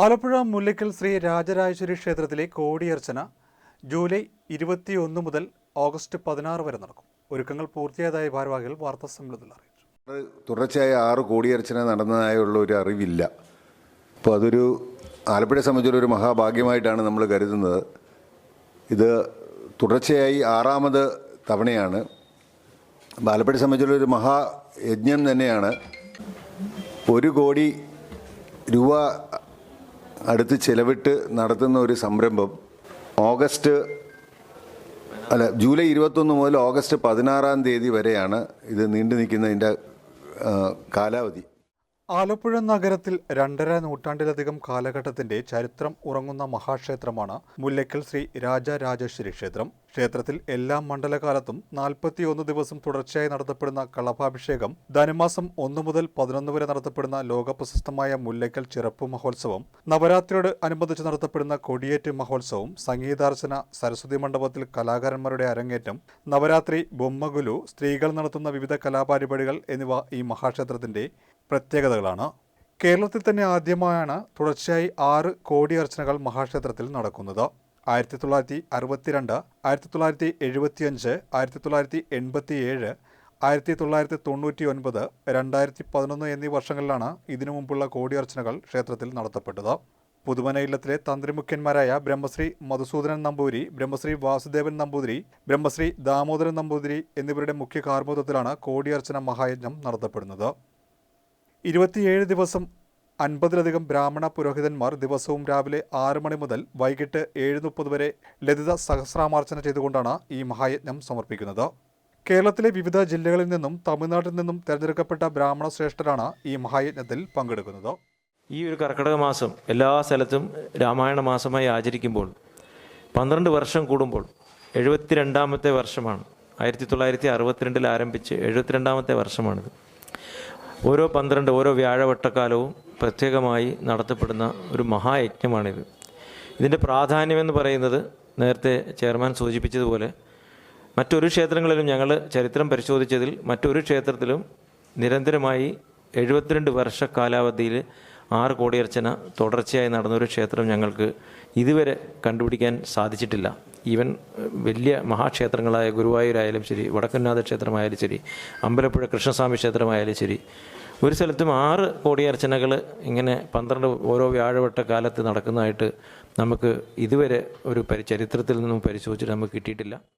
ആലപ്പുഴ മുല്ലയ്ക്കൽ ശ്രീ രാജരാജേശ്വരി ക്ഷേത്രത്തിലെ കോടിയർച്ചന ജൂലൈ ഇരുപത്തിയൊന്ന് മുതൽ ഓഗസ്റ്റ് പതിനാറ് വരെ നടക്കും. ഒരുക്കങ്ങൾ പൂർത്തിയായതായി ഭാരവാഹികൾ വാർത്താ സമ്മേളനത്തിൽ അറിയിച്ചു. തുടർച്ചയായ ആറ് കോടിയർച്ചന നടന്നതായുള്ള ഒരു അറിവില്ല. അപ്പോൾ അതൊരു ആലപ്പുഴയെ സംബന്ധിച്ചുള്ള ഒരു മഹാഭാഗ്യമായിട്ടാണ് നമ്മൾ കരുതുന്നത്. ഇത് തുടർച്ചയായി ആറാമത് തവണയാണ്. ആലപ്പുഴയെ സംബന്ധിച്ചുള്ള ഒരു മഹായജ്ഞം തന്നെയാണ്. ഒരു കോടി രൂപ അടുത്ത് ചെലവിട്ട് നടത്തുന്ന ഒരു സംരംഭം ഓഗസ്റ്റ് അല്ല ജൂലൈ ഇരുപത്തൊന്ന് മുതൽ ഓഗസ്റ്റ് പതിനാറാം തീയതി വരെയാണ് ഇത് നീണ്ടു നിൽക്കുന്നതിന്റെ കാലാവധി. ആലപ്പുഴ നഗരത്തിൽ രണ്ടര നൂറ്റാണ്ടിലധികം കാലഘട്ടത്തിന്റെ ചരിത്രം ഉറങ്ങുന്ന മഹാക്ഷേത്രമാണ് മുല്ലയ്ക്കൽ ശ്രീ രാജരാജേശ്വരി ക്ഷേത്രം. ക്ഷേത്രത്തിൽ എല്ലാ മണ്ഡലകാലത്തും നാൽപ്പത്തിയൊന്ന് ദിവസം തുടർച്ചയായി നടത്തപ്പെടുന്ന കളഭാഭിഷേകം ധനുമാസം ഒന്നു മുതൽ പതിനൊന്ന് വരെ നടത്തപ്പെടുന്ന ലോകപ്രശസ്തമായ മുല്ലയ്ക്കൽ ചിറപ്പ് മഹോത്സവം നവരാത്രിയോട് അനുബന്ധിച്ച് നടത്തപ്പെടുന്ന കൊടിയേറ്റ് മഹോത്സവം സംഗീതാർച്ചന സരസ്വതി മണ്ഡപത്തിൽ കലാകാരന്മാരുടെ അരങ്ങേറ്റം നവരാത്രി ബൊമ്മഗുലു സ്ത്രീകൾ നടത്തുന്ന വിവിധ കലാപരിപാടികൾ എന്നിവ ഈ മഹാക്ഷേത്രത്തിന്റെ പ്രത്യേകതകളാണ്. കേരളത്തിൽ തന്നെ ആദ്യമായാണ് തുടർച്ചയായി ആറ് കോടിയർച്ചനകൾ മഹാക്ഷേത്രത്തിൽ നടക്കുന്നത്. ആയിരത്തി തൊള്ളായിരത്തി അറുപത്തിരണ്ട് ആയിരത്തി തൊള്ളായിരത്തി എഴുപത്തിയഞ്ച് ആയിരത്തി തൊള്ളായിരത്തി എൺപത്തി ഏഴ് ആയിരത്തി തൊള്ളായിരത്തി തൊണ്ണൂറ്റി ഒൻപത് രണ്ടായിരത്തി പതിനൊന്ന് എന്നീ വർഷങ്ങളിലാണ് ഇതിനു മുമ്പുള്ള കോടിയർച്ചനകൾ ക്ഷേത്രത്തിൽ നടത്തപ്പെട്ടത്. പുതുമന ഇല്ലത്തിലെ തന്ത്രിമുഖ്യന്മാരായ ബ്രഹ്മശ്രീ മധുസൂദനൻ നമ്പൂതിരി ബ്രഹ്മശ്രീ വാസുദേവൻ നമ്പൂതിരി ബ്രഹ്മശ്രീ ദാമോദരൻ നമ്പൂതിരി എന്നിവരുടെ മുഖ്യ കാർമ്മത്വത്തിലാണ് കോടിയർച്ചന മഹായജ്ഞം നടത്തപ്പെടുന്നത്. ഇരുപത്തിയേഴ് ദിവസം അൻപതിലധികം ബ്രാഹ്മണ പുരോഹിതന്മാർ ദിവസവും രാവിലെ ആറ് മണി മുതൽ വൈകിട്ട് ഏഴ് മുപ്പത് വരെ ലളിത സഹസ്രാമാർച്ചന ചെയ്തുകൊണ്ടാണ് ഈ മഹായജ്ഞം സമർപ്പിക്കുന്നത്. കേരളത്തിലെ വിവിധ ജില്ലകളിൽ നിന്നും തമിഴ്നാട്ടിൽ നിന്നും തിരഞ്ഞെടുക്കപ്പെട്ട ബ്രാഹ്മണ ശ്രേഷ്ഠരാണ് ഈ മഹായജ്ഞത്തിൽ പങ്കെടുക്കുന്നത്. ഈ ഒരു കർക്കിടക മാസം എല്ലാ സ്ഥലത്തും രാമായണ മാസമായി ആചരിക്കുമ്പോൾ പന്ത്രണ്ട് വർഷം കൂടുമ്പോൾ എഴുപത്തിരണ്ടാമത്തെ വർഷമാണ്. ആയിരത്തി തൊള്ളായിരത്തി അറുപത്തിരണ്ടിൽ ആരംഭിച്ച് എഴുപത്തിരണ്ടാമത്തെ വർഷമാണിത്. ഓരോ പന്ത്രണ്ട് ഓരോ വ്യാഴവട്ടക്കാലവും പ്രത്യേകമായി നടത്തപ്പെടുന്ന ഒരു മഹായജ്ഞമാണിത്. ഇതിന്റെ പ്രാധാന്യമെന്ന് പറയുന്നത് നേരത്തെ ചെയർമാൻ സൂചിപ്പിച്ചതുപോലെ മറ്റൊരു ക്ഷേത്രങ്ങളിലും ഞങ്ങൾ ചരിത്രം പരിശോധിച്ചതിൽ മറ്റൊരു ക്ഷേത്രത്തിലും നിരന്തരമായി എഴുപത്തിരണ്ട് വർഷ കാലാവധിയിൽ ആറ് കോടിയർച്ചന തുടർച്ചയായി നടന്നൊരു ക്ഷേത്രം ഞങ്ങൾക്ക് ഇതുവരെ കണ്ടുപിടിക്കാൻ സാധിച്ചിട്ടില്ല. ഈവൻ വലിയ മഹാക്ഷേത്രങ്ങളായ ഗുരുവായൂരായാലും ശരി വടക്കന്നാഥ ക്ഷേത്രമായാലും ശരി അമ്പലപ്പുഴ കൃഷ്ണസ്വാമി ക്ഷേത്രമായാലും ശരി ഒരു സ്ഥലത്തും ആറ് കോടിയർച്ചനകൾ ഇങ്ങനെ പന്ത്രണ്ട് ഓരോ വ്യാഴവട്ട കാലത്ത് നടക്കുന്നതായിട്ട് നമുക്ക് ഇതുവരെ ഒരു ചരിത്രത്തിൽ നിന്നും പരിശോധിച്ചിട്ട് നമുക്ക് കിട്ടിയിട്ടില്ല.